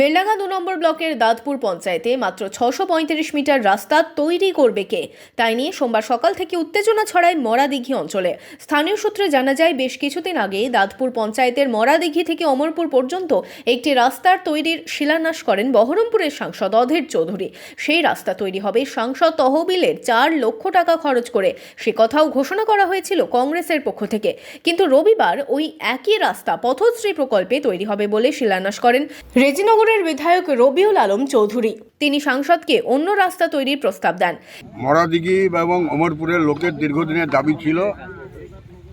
বেলডাঙ্গা দু নম্বর ব্লকের দাঁতপুর পঞ্চায়েতে মাত্র ছশো পঁয়ত্রিশ মিটার রাস্তা তৈরি করবে কে? তাই নিয়ে সোমবার সকাল থেকে উত্তেজনা ছড়ায় মরাদিঘি অঞ্চলে। স্থানীয় সূত্রে জানা যায়, বেশ কিছুদিন আগে দাঁতপুর পঞ্চায়েতের মরাদিঘি থেকে অমরপুর পর্যন্ত একটি রাস্তার তৈরির শিলান্যাস করেন বহরমপুরের সাংসদ অধীর চৌধুরী। সেই রাস্তা তৈরি হবে সাংসদ তহবিলের চার লক্ষ টাকা খরচ করে। সে কথাও ঘোষণা করা হয়েছিল কংগ্রেসের পক্ষ থেকে। কিন্তু রবিবার ওই একই রাস্তা পথশ্রী প্রকল্পে তৈরি হবে বলে শিলান্যাস করেন রেজিনগরের বিধায়ক রবিউল আলম চৌধুরী। তিনি সাংসদকে অন্য রাস্তা তৈরির প্রস্তাব দেন। মরাদিঘি এবং অমরপুরের লোকের দীর্ঘদিনের দাবি ছিল,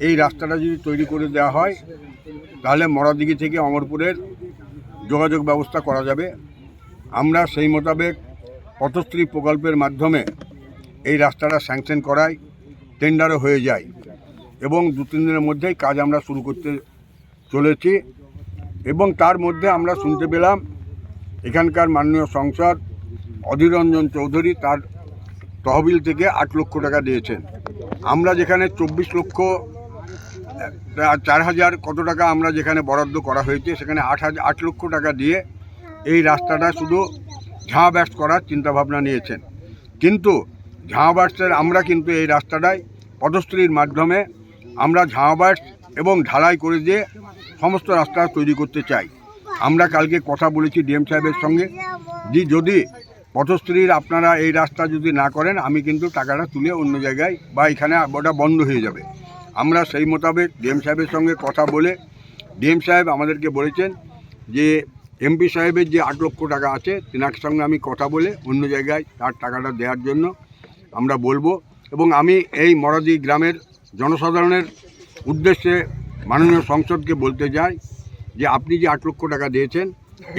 এই রাস্তাটা যদি তৈরি করে দেওয়া হয়, তাহলে মরাদিঘি থেকে অমরপুরের যোগাযোগ ব্যবস্থা করা যাবে। আমরা সেই মোতাবেক পথশ্রী প্রকল্পের মাধ্যমে এই রাস্তাটা স্যাংশন করাই টেন্ডারও হয়ে যায় এবং দু, তিন দিনের মধ্যেই কাজ আমরা শুরু করতে চলেছি এবং তার মধ্যে আমরা শুনতে পেলাম এখানকার মাননীয় সংসদ অধীর রঞ্জন চৌধুরী তার তহবিল থেকে আট লক্ষ টাকা দিয়েছেন। আমরা যেখানে চব্বিশ লক্ষ চার হাজার কত টাকা আমরা যেখানে বরাদ্দ করা হয়েছে, সেখানে আট হাজার আট লক্ষ টাকা দিয়ে এই রাস্তাটা শুধু ঝাঁ ব্যাস করার চিন্তাভাবনা নিয়েছেন। কিন্তু ঝাঁ ব্যাসের, আমরা কিন্তু এই রাস্তাটায় পদশ্রীর মাধ্যমে আমরা ঝাঁ ব্যাস এবং ঢালাই করে দিয়ে সমস্ত রাস্তা তৈরি করতে চাই। আমরা কালকে কথা বলেছি ডিএম সাহেবের সঙ্গে যে যদি পথশ্রীর আপনারা এই রাস্তা যদি না করেন, আমি কিন্তু টাকাটা তুলে অন্য জায়গায় বা এখানে ওটা বন্ধ হয়ে যাবে। আমরা সেই মোতাবেক ডিএম সাহেবের সঙ্গে কথা বলে ডিএম সাহেব আমাদেরকে বলেছেন যে, এমপি সাহেবের যে আট লক্ষ টাকা আছে, তেনার সঙ্গে আমি কথা বলে অন্য জায়গায় তার টাকাটা দেওয়ার জন্য আমরা বলব এবং আমি এই মরাদি গ্রামের জনসাধারণের উদ্দেশ্যে মাননীয় সংসদকে বলতে চাই যে আপনি যে আট লক্ষ টাকা দিয়েছেন,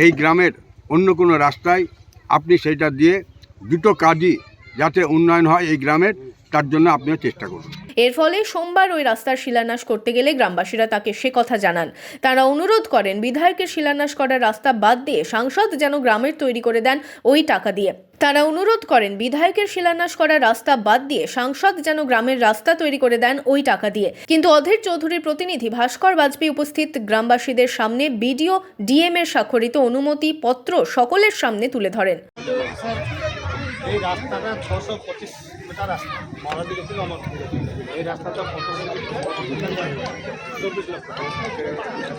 এই গ্রামের অন্য কোনো রাস্তায় আপনি সেইটা দিয়ে দুটো কাজই যাতে উন্নয়ন হয় এই গ্রামের, তার জন্য আপনিও চেষ্টা করুন। এর ফলে সোমবার ওই রাস্তার শিলান্যাস করতে গেলে গ্রামবাসীরা তাকে সে কথা জানান। তারা অনুরোধ করেন, বিধায়কের শিলান্যাস করার রাস্তা বাদ দিয়ে সাংসদ যেন গ্রামের তৈরি করে দেন ওই টাকা দিয়ে। তারা অনুরোধ করেন, বিধায়কের শিলান্যাস করা রাস্তা বাদ দিয়ে সাংসদ যেন গ্রামের রাস্তা তৈরি করে দেন ওই টাকা দিয়ে। কিন্তু অধীর চৌধুরীর প্রতিনিধি ভাস্কর বাজপেয়ী উপস্থিত গ্রামবাসীদের সামনে বিডিও, ডিএম এর স্বাক্ষরিত অনুমতি পত্র সকলের সামনে তুলে ধরেন। এই রাস্তাটা ছশো পঁচিশ রাস্তা। মারা দিকে ছিল আমার এই রাস্তাটা কত চব্বিশ লক্ষ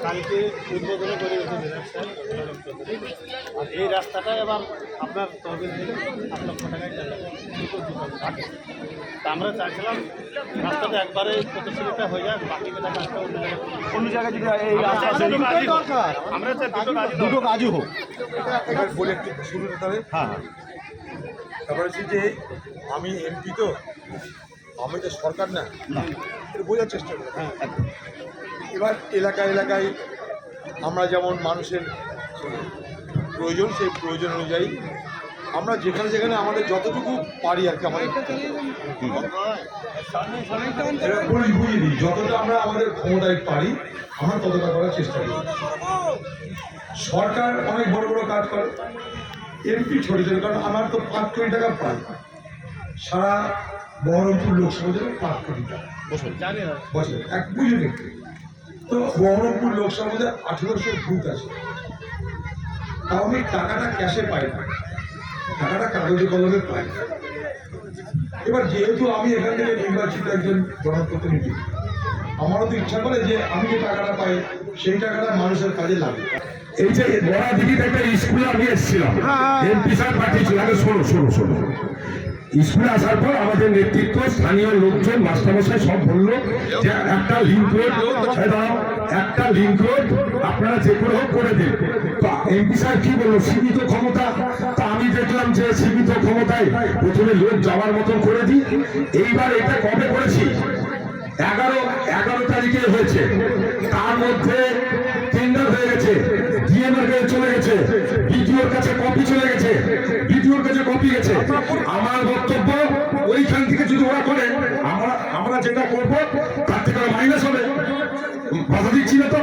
কালকে উদ্বোধন করে। আর এই রাস্তাটা এবার আপনার তহবিল থেকে আট লক্ষ টাকায় তা আমরা চাইছিলাম রাস্তাটা একবারে প্রতিশ্রুতিটা হয়ে যাক বাকি টাকা অন্য জায়গায় অন্য জায়গায় যদি এই রাস্তা দুটো কাজই হোক। আমরা দুটো কাজই হোক। এবার বলে একটু শুরু করতে হবে। হ্যাঁ। তারপরে হচ্ছে যে আমি এমপি তো আমি তো সরকার না। এটা বোঝার চেষ্টা করি হ্যাঁ এবার এলাকা এলাকায় আমরা যেমন মানুষের প্রয়োজন সেই প্রয়োজন অনুযায়ী আমরা যেখানে যেখানে আমাদের যতটুকু পারি আর কি আমাদের বুঝিয়ে দিই যতটা আমরা আমাদের ক্ষমতায় পারি আমরা ততটা করার চেষ্টা করি। সরকার অনেক বড় বড় কাজ করে। এমপি ছোট ছোট কারণ আমার তো পাঁচ কোটি টাকা পাই। সারা বহরমপুর লোকসভা জন্য পাঁচ কোটি টাকা। বছরে এক বুঝে দেখতে তো বহরমপুর লোকসভা মধ্যে আঠেরোশো বুথ আছে। তাও আমি টাকাটা ক্যাশে পাই না। টাকাটা কাগজে কলমে পাই না। এবার যেহেতু আমি এখান থেকে নির্বাচিত একজন জনপ্রতিনিধি আমারও তো ইচ্ছা করে যে আমি যে টাকাটা পাই সেই টাকাটা মানুষের কাজে লাগে। এই যে বড়া দিঘিতে একটা স্কুলে আমি এসেছিলাম। এমপি স্যার পাঠিয়েছিল। আগে শোনো শোনো শোনো। স্কুলে আসার পর আমাদের নেতৃত্ব স্থানীয় লোকজন মাস্টারমশাই সব বলল যে একটা লিঙ্ক রোড একটা লিঙ্ক রোড আপনারা যে করে হোক করে দিন। এমপি স্যার কি বলল? সীমিত ক্ষমতা? তা আমি দেখলাম যে সীমিত ক্ষমতায় প্রথমে লোক যাওয়ার মতন করে দিই। এইবার এটা কবে করেছি? এগারো এগারো তারিখে হয়েছে। তার মধ্যে টেন্ডার হয়ে গেছে ডিএম এর কাছে চলে গেছে বিডিওর কাছে কপি চলে গেছে বিডিওর কাছে কপি গেছে। আমার বক্তব্য ওইখান থেকে যদি ওরা করে, আমরা আমরা যেটা করব, তার থেকে মাইনাস হবে। বাধা দিচ্ছি না তো।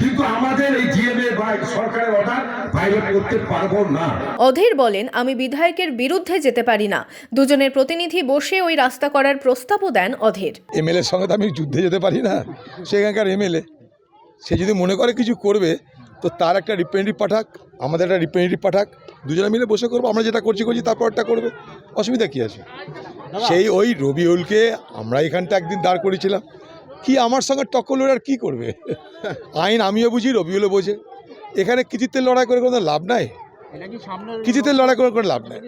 কিন্তু আমাদের এই ডিএমএ বা সরকারের অর্ডার ভাইলেট করতে পারব না। অধীর বলেন আমি বিধায়কের বিরুদ্ধে যেতে পারি না। দুজনের প্রতিনিধি বসে ওই রাস্তা করার প্রস্তাবও দেন অধীর। এমএলএর সঙ্গে তো আমি যুদ্ধে যেতে পারি না। সেখানকার এমএলএ। সে যদি মনে করে কিছু করবে তো তো তার একটা রিপ্রেজেন্টেটিভ পাঠাক আমাদের একটা রিপ্রেজেন্টেটিভ পাঠাক দুজনে মিলে বসে করব আমরা যেটা করছি করছি তারপরটা করবে। অসুবিধা কী আছে? সেই ওই রবিউলকে আমরা এখানটা একদিন দাঁড় করেছিলাম কি আমার সঙ্গে টক্কর লড়ে আর কী করবে? আইন আমিও বুঝি রবিউলও বোঝে। এখানে কিছুতে লড়াই করে কোনো লাভ নাই? কিছুতে লড়াই করে কোনো লাভ নাই।